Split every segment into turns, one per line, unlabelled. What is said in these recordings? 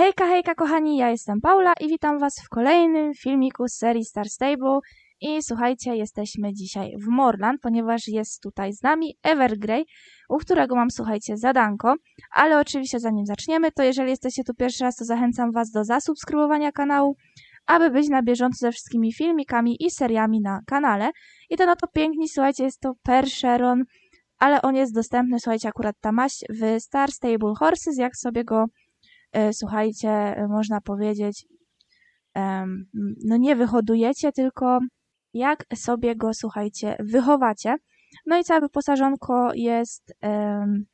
Hejka, hejka kochani, ja jestem Paula i witam was w kolejnym filmiku z serii Star Stable. I słuchajcie, jesteśmy dzisiaj w Morland, ponieważ jest tutaj z nami Evergrey, u którego mam, słuchajcie, zadanko. Ale oczywiście zanim zaczniemy, to jeżeli jesteście tu pierwszy raz, to zachęcam was do zasubskrybowania kanału, aby być na bieżąco ze wszystkimi filmikami i seriami na kanale. I ten oto piękny, słuchajcie, jest to Persheron, ale on jest dostępny, słuchajcie, akurat ta maść w Star Stable Horses, jak sobie go słuchajcie, e, można powiedzieć, no nie wyhodujecie, tylko jak sobie go, słuchajcie, wychowacie. No i całe wyposażonko jest em,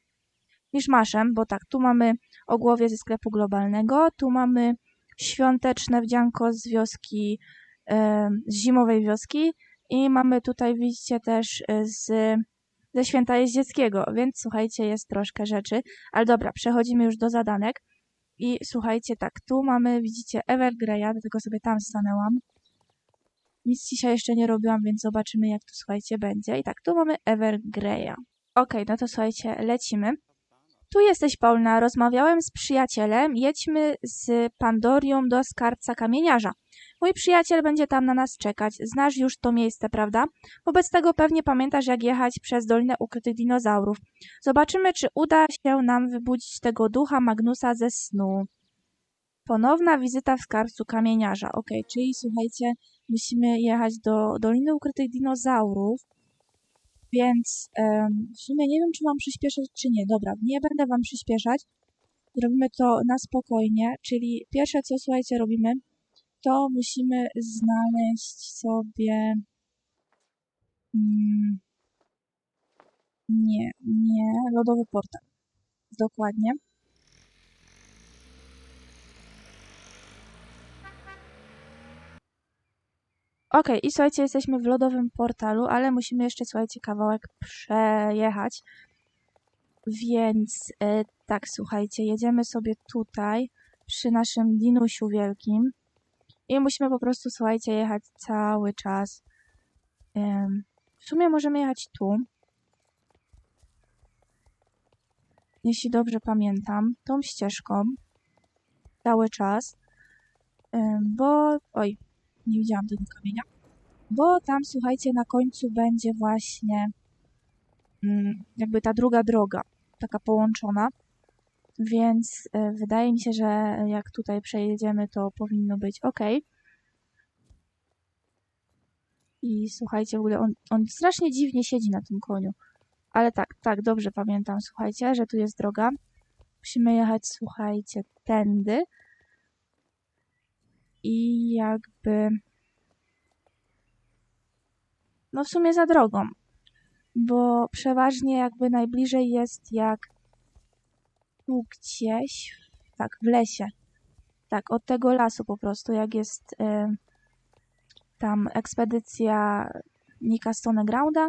miszmaszem, bo tak, tu mamy ogłowie ze sklepu globalnego, tu mamy świąteczne wdzianko z wioski, z zimowej wioski i mamy tutaj, widzicie, też e, z, ze święta jeździeckiego, więc słuchajcie, jest troszkę rzeczy. Ale dobra, przechodzimy już do zadanek. I słuchajcie, tak, tu mamy, widzicie, Evergreya, dlatego sobie tam stanęłam. Nic dzisiaj jeszcze nie robiłam, więc zobaczymy, jak tu, słuchajcie, będzie. I tak, tu mamy Evergreya. Okej, no to słuchajcie, lecimy. Tu jesteś, Paulna. Rozmawiałem z przyjacielem. Jedźmy z Pandorium do skarbca kamieniarza. Mój przyjaciel będzie tam na nas czekać. Znasz już to miejsce, prawda? Wobec tego pewnie pamiętasz, jak jechać przez Dolinę Ukrytych Dinozaurów. Zobaczymy, czy uda się nam wybudzić tego ducha Magnusa ze snu. Ponowna wizyta w skarbcu kamieniarza. Ok, czyli słuchajcie, musimy jechać do Doliny Ukrytych Dinozaurów. Więc w sumie nie wiem, czy mam przyspieszać, czy nie. Dobra, nie będę wam przyspieszać. Robimy to na spokojnie, czyli pierwsze, co słuchajcie, robimy, to musimy znaleźć sobie. Mm, nie, nie, lodowy portal. Dokładnie. Ok, i słuchajcie, jesteśmy w lodowym portalu, ale musimy jeszcze, słuchajcie, kawałek przejechać. Więc e, tak, słuchajcie, jedziemy sobie tutaj przy naszym dinusiu wielkim i musimy po prostu, słuchajcie, jechać cały czas. W sumie możemy jechać tu. Jeśli dobrze pamiętam, tą ścieżką cały czas, bo... Oj, nie widziałam tego kamienia. Bo tam, słuchajcie, na końcu będzie właśnie mm, jakby ta druga droga, taka połączona. Więc e, wydaje mi się, że jak tutaj przejedziemy, to powinno być ok. I słuchajcie, w ogóle on, on strasznie dziwnie siedzi na tym koniu. Ale tak, tak, dobrze pamiętam, słuchajcie, że tu jest droga. Musimy jechać, słuchajcie, tędy. I jakby... No w sumie za drogą. Bo przeważnie jakby najbliżej jest jak tu gdzieś, tak, w lesie. Tak, od tego lasu po prostu, jak jest y, tam ekspedycja Nika Stonegrounda,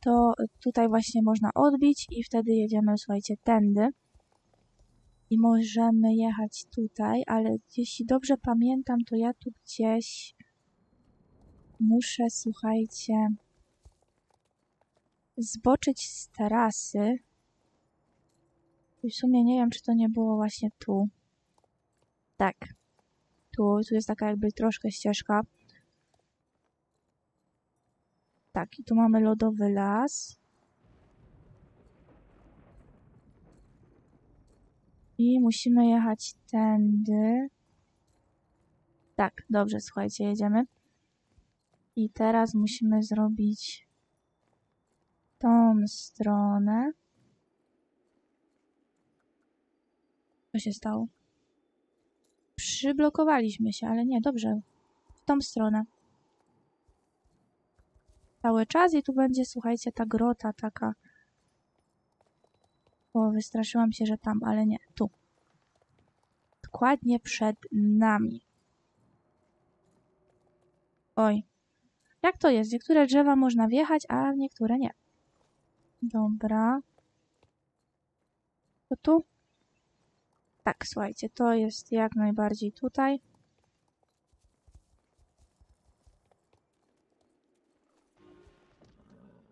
to tutaj właśnie można odbić i wtedy jedziemy, słuchajcie, tędy. I możemy jechać tutaj, ale jeśli dobrze pamiętam, to ja tu gdzieś muszę, słuchajcie, zboczyć z tarasy. I w sumie nie wiem, czy to nie było właśnie tu. Tak. Tu, tu jest taka jakby troszkę ścieżka. Tak, i tu mamy lodowy las. I musimy jechać tędy. Tak, dobrze, słuchajcie, jedziemy. I teraz musimy zrobić tą stronę. Co się stało? Przyblokowaliśmy się, ale nie, dobrze. W tą stronę. Cały czas i tu będzie, słuchajcie, ta grota taka. O, wystraszyłam się, że tam, ale nie, tu. Dokładnie przed nami. Oj. Jak to jest? Niektóre drzewa można wjechać, a niektóre nie. Dobra. To tu? Tak, słuchajcie, to jest jak najbardziej tutaj.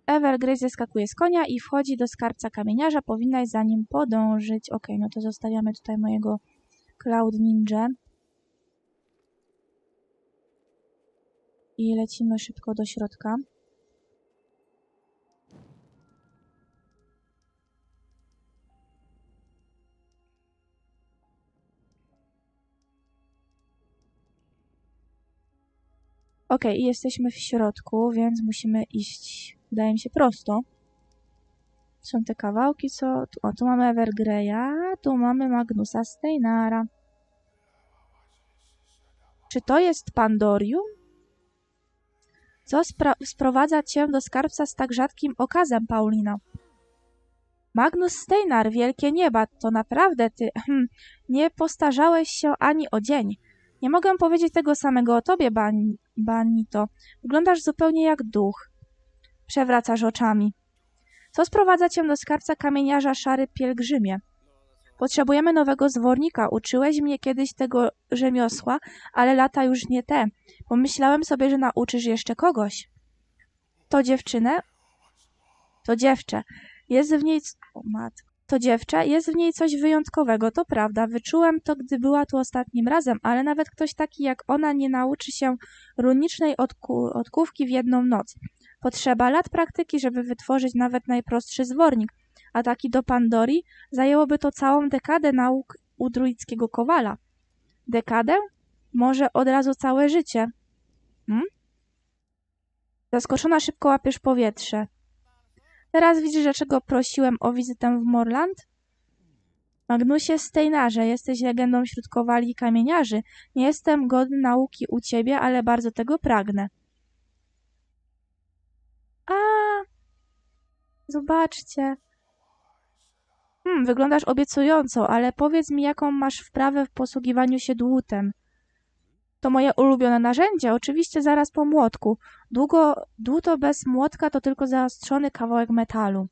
Evergrey zeskakuje z konia i wchodzi do skarbca kamieniarza. Powinnaś za nim podążyć. Ok, no to zostawiamy tutaj mojego Cloud Ninja. I lecimy szybko do środka. Ok, jesteśmy w środku, więc musimy iść, wydaje mi się, prosto. Są te kawałki, co... O, tu mamy Evergreya, tu mamy Magnusa Steinara. Czy to jest Pandorium? Co sprowadza cię do skarbca z tak rzadkim okazem, Paulino? Magnus Steinar, wielkie nieba, to naprawdę ty, hm, nie postarzałeś się ani o dzień. Nie mogę powiedzieć tego samego o tobie, Banito. Wyglądasz zupełnie jak duch. Przewracasz oczami. Co sprowadza cię do skarbca kamieniarza Szary Pielgrzymie? Potrzebujemy nowego zwornika. Uczyłeś mnie kiedyś tego rzemiosła, ale lata już nie te. Pomyślałem sobie, że nauczysz jeszcze kogoś. To dziewczynę? To dziewczę. Jest w niej... O, matko. To dziewczę, jest w niej coś wyjątkowego, to prawda. Wyczułem to, gdy była tu ostatnim razem, ale nawet ktoś taki jak ona nie nauczy się runicznej odku odkówki w jedną noc. Potrzeba lat praktyki, żeby wytworzyć nawet najprostszy zwornik, a taki do Pandori zajęłoby to całą dekadę nauk u druickiego kowala. Dekadę? Może od razu całe życie. Hmm? Zaskoczona szybko łapiesz powietrze. Teraz widzisz, dlaczego prosiłem o wizytę w Morland? Magnusie Steinarze, jesteś legendą wśród kowali kamieniarzy. Nie jestem godny nauki u ciebie, ale bardzo tego pragnę. A, zobaczcie. Hmm, wyglądasz obiecująco, ale powiedz mi, jaką masz wprawę w posługiwaniu się dłutem. To moje ulubione narzędzie, oczywiście zaraz po młotku. Długo, dłuto bez młotka to tylko zaostrzony kawałek metalu.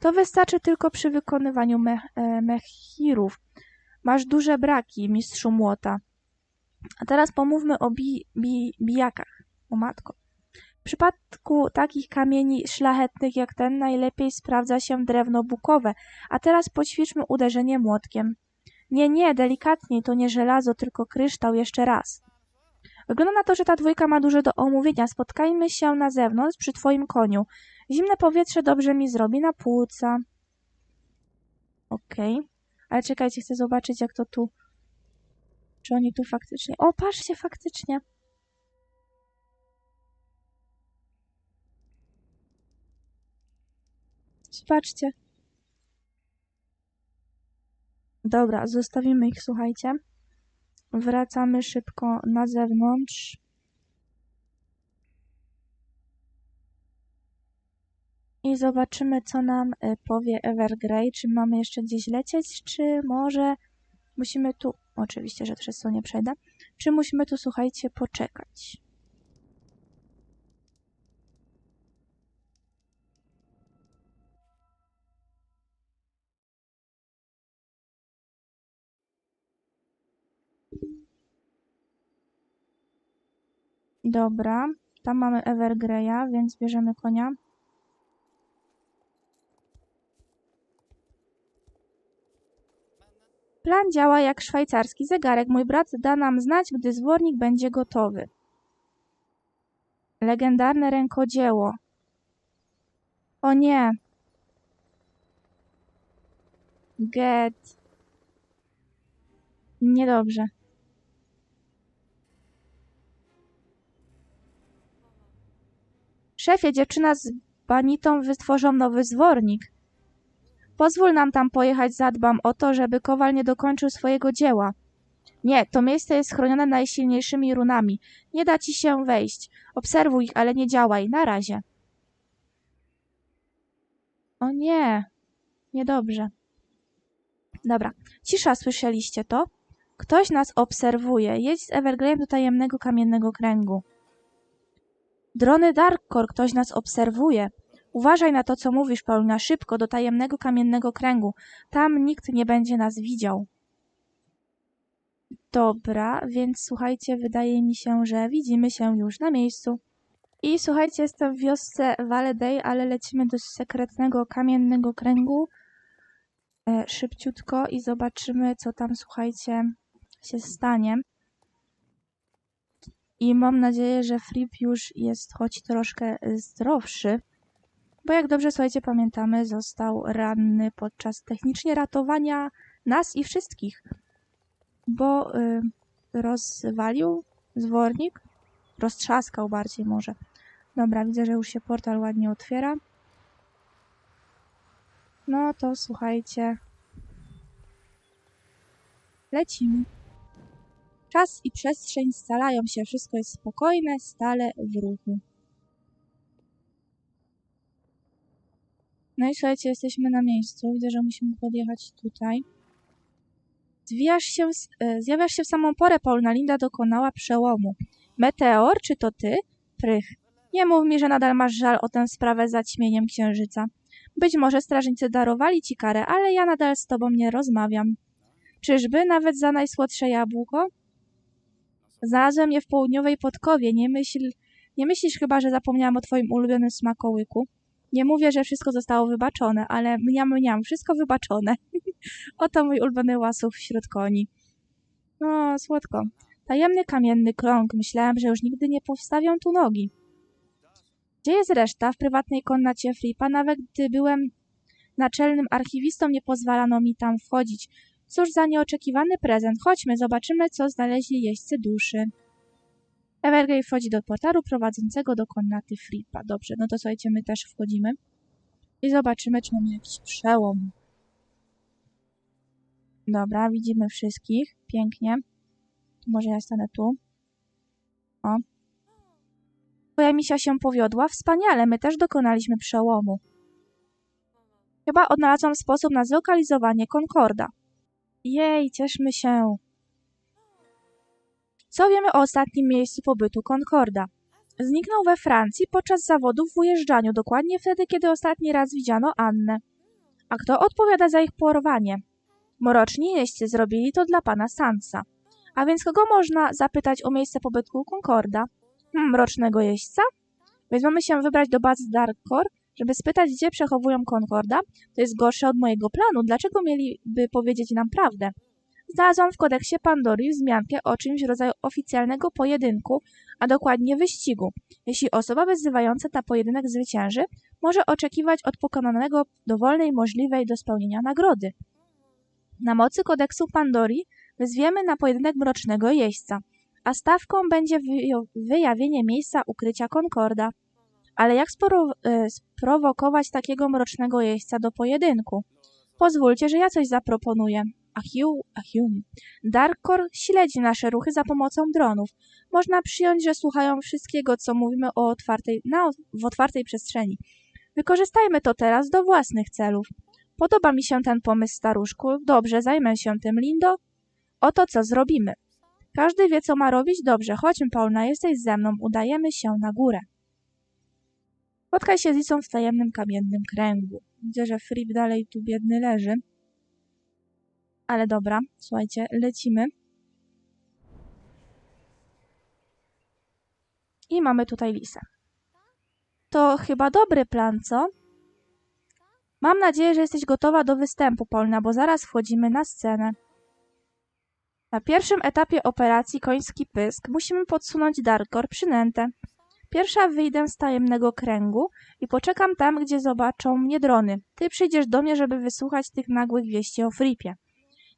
To wystarczy tylko przy wykonywaniu me, e, mechirów. Masz duże braki, mistrzu młota. A teraz pomówmy o bi, bi, bijakach. O matko. W przypadku takich kamieni szlachetnych jak ten najlepiej sprawdza się drewno bukowe, a teraz poćwiczmy uderzenie młotkiem. Nie, nie, delikatniej, to nie żelazo, tylko kryształ jeszcze raz. Wygląda na to, że ta dwójka ma dużo do omówienia. Spotkajmy się na zewnątrz przy twoim koniu. Zimne powietrze dobrze mi zrobi na płuca. Okej. Ale czekajcie, chcę zobaczyć jak to tu... Czy oni tu faktycznie... O, patrzcie, faktycznie. Patrzcie. Dobra, zostawimy ich, słuchajcie. Wracamy szybko na zewnątrz. I zobaczymy, co nam y, powie Evergrey. Czy mamy jeszcze gdzieś lecieć, czy może musimy tu... Oczywiście, że przez to nie przejdę. Czy musimy tu, słuchajcie, poczekać? Dobra, tam mamy Evergreya, więc bierzemy konia. Plan działa jak szwajcarski zegarek. Mój brat da nam znać, gdy zwornik będzie gotowy. Legendarne rękodzieło. O nie. Get. Niedobrze. Szefie, dziewczyna z banitą wytworzą nowy zwornik. Pozwól nam tam pojechać, zadbam o to, żeby kowal nie dokończył swojego dzieła. Nie, to miejsce jest chronione najsilniejszymi runami. Nie da ci się wejść. Obserwuj ich, ale nie działaj. Na razie. O nie. Niedobrze. Dobra. Cisza, słyszeliście to? Ktoś nas obserwuje. Jedź z Evergreyem do tajemnego kamiennego kręgu. Drony Darkcore, ktoś nas obserwuje. Uważaj na to, co mówisz, Paulina, szybko do tajemnego kamiennego kręgu. Tam nikt nie będzie nas widział. Dobra, więc słuchajcie, wydaje mi się, że widzimy się już na miejscu. I słuchajcie, jestem w wiosce Valeday, ale lecimy do sekretnego kamiennego kręgu e, szybciutko i zobaczymy, co tam, słuchajcie, się stanie. I mam nadzieję, że Flip już jest choć troszkę zdrowszy. Bo jak dobrze słuchajcie, pamiętamy, został ranny podczas technicznie ratowania nas i wszystkich. Bo y, rozwalił zwornik, roztrzaskał bardziej może. Dobra, widzę, że już się portal ładnie otwiera. No to słuchajcie. Lecimy. Czas i przestrzeń scalają się, wszystko jest spokojne, stale w ruchu. No i słuchajcie, jesteśmy na miejscu. Widzę, że musimy podjechać tutaj. Zwijasz się, e, zjawiasz się w samą porę, Paulina Linda dokonała przełomu. Meteor, czy to ty? Prych. Nie mów mi, że nadal masz żal o tę sprawę z zaćmieniem księżyca. Być może strażnicy darowali ci karę, ale ja nadal z tobą nie rozmawiam. Czyżby nawet za najsłodsze jabłko? Znalazłem je w południowej podkowie. Nie, myśl, nie myślisz chyba, że zapomniałam o twoim ulubionym smakołyku? Nie mówię, że wszystko zostało wybaczone, ale mniam, mniam, wszystko wybaczone. Oto mój ulubiony łasów wśród koni. O, słodko. Tajemny kamienny krąg. Myślałem, że już nigdy nie powstawią tu nogi. Gdzie jest reszta? W prywatnej komnacie Flipa, nawet gdy byłem naczelnym archiwistą, nie pozwalano mi tam wchodzić. Cóż za nieoczekiwany prezent. Chodźmy, zobaczymy, co znaleźli jeźdźcy duszy. Evergrey wchodzi do portalu prowadzącego do komnaty Flipa. Dobrze, no to słuchajcie, my też wchodzimy. I zobaczymy, czy mamy jakiś przełom. Dobra, widzimy wszystkich. Pięknie. Może ja stanę tu. O. Twoja misja się powiodła? Wspaniale, my też dokonaliśmy przełomu. Chyba odnalazłam sposób na zlokalizowanie Concorda. Jej, cieszmy się. Co wiemy o ostatnim miejscu pobytu Concorda? Zniknął we Francji podczas zawodów w ujeżdżaniu, dokładnie wtedy, kiedy ostatni raz widziano Annę. A kto odpowiada za ich porwanie? Moroczni jeźdźcy zrobili to dla pana Sansa. A więc kogo można zapytać o miejsce pobytu Concorda? Hmm, mrocznego jeźdźca? Więc mamy się wybrać do bazy Darkor, żeby spytać, gdzie przechowują Concorda. To jest gorsze od mojego planu. Dlaczego mieliby powiedzieć nam prawdę? Znalazłam w kodeksie Pandory wzmiankę o czymś rodzaju oficjalnego pojedynku, a dokładnie wyścigu. Jeśli osoba wyzywająca na pojedynek zwycięży, może oczekiwać od pokonanego dowolnej możliwej do spełnienia nagrody. Na mocy kodeksu Pandory wyzwiemy na pojedynek mrocznego jeźdźca, a stawką będzie wyjawienie miejsca ukrycia Concorda. Ale jak sporo, e, sprowokować takiego mrocznego jeźdźca do pojedynku? Pozwólcie, że ja coś zaproponuję. Achium, Achium. Darkor śledzi nasze ruchy za pomocą dronów. Można przyjąć, że słuchają wszystkiego, co mówimy o otwartej, na, w otwartej przestrzeni. Wykorzystajmy to teraz do własnych celów. Podoba mi się ten pomysł, staruszku. Dobrze, zajmę się tym, Lindo. Oto co zrobimy. Każdy wie, co ma robić. Dobrze, chodźmy, Paulina, jesteś ze mną. Udajemy się na górę. Spotkaj się z Lisą w tajemnym kamiennym kręgu. Widzę, że Frip dalej tu biedny leży. Ale dobra, słuchajcie, lecimy. I mamy tutaj Lisę. To chyba dobry plan, co? Mam nadzieję, że jesteś gotowa do występu, Polna, bo zaraz wchodzimy na scenę. Na pierwszym etapie operacji Koński Pysk musimy podsunąć Darkor przynętę. Pierwsza wyjdę z tajemnego kręgu i poczekam tam, gdzie zobaczą mnie drony. Ty przyjdziesz do mnie, żeby wysłuchać tych nagłych wieści o Fripie.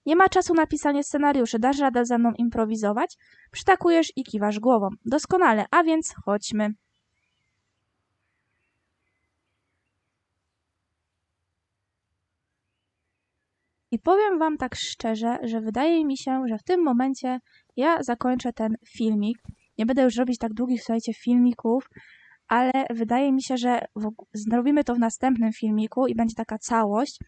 Nie ma czasu na pisanie scenariuszy, dasz radę ze mną improwizować? Przytakujesz i kiwasz głową. Doskonale, a więc chodźmy. I powiem Wam tak szczerze, że wydaje mi się, że w tym momencie ja zakończę ten filmik. Nie będę już robić tak długich, słuchajcie, filmików, ale wydaje mi się, że zrobimy to w następnym filmiku i będzie taka całość.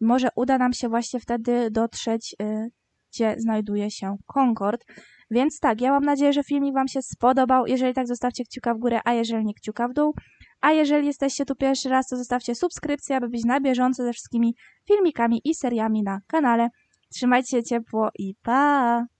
Może uda nam się właśnie wtedy dotrzeć, y, gdzie znajduje się Concord. Więc tak, ja mam nadzieję, że filmik Wam się spodobał. Jeżeli tak, zostawcie kciuka w górę, a jeżeli nie, kciuka w dół. A jeżeli jesteście tu pierwszy raz, to zostawcie subskrypcję, aby być na bieżąco ze wszystkimi filmikami i seriami na kanale. Trzymajcie się ciepło i pa!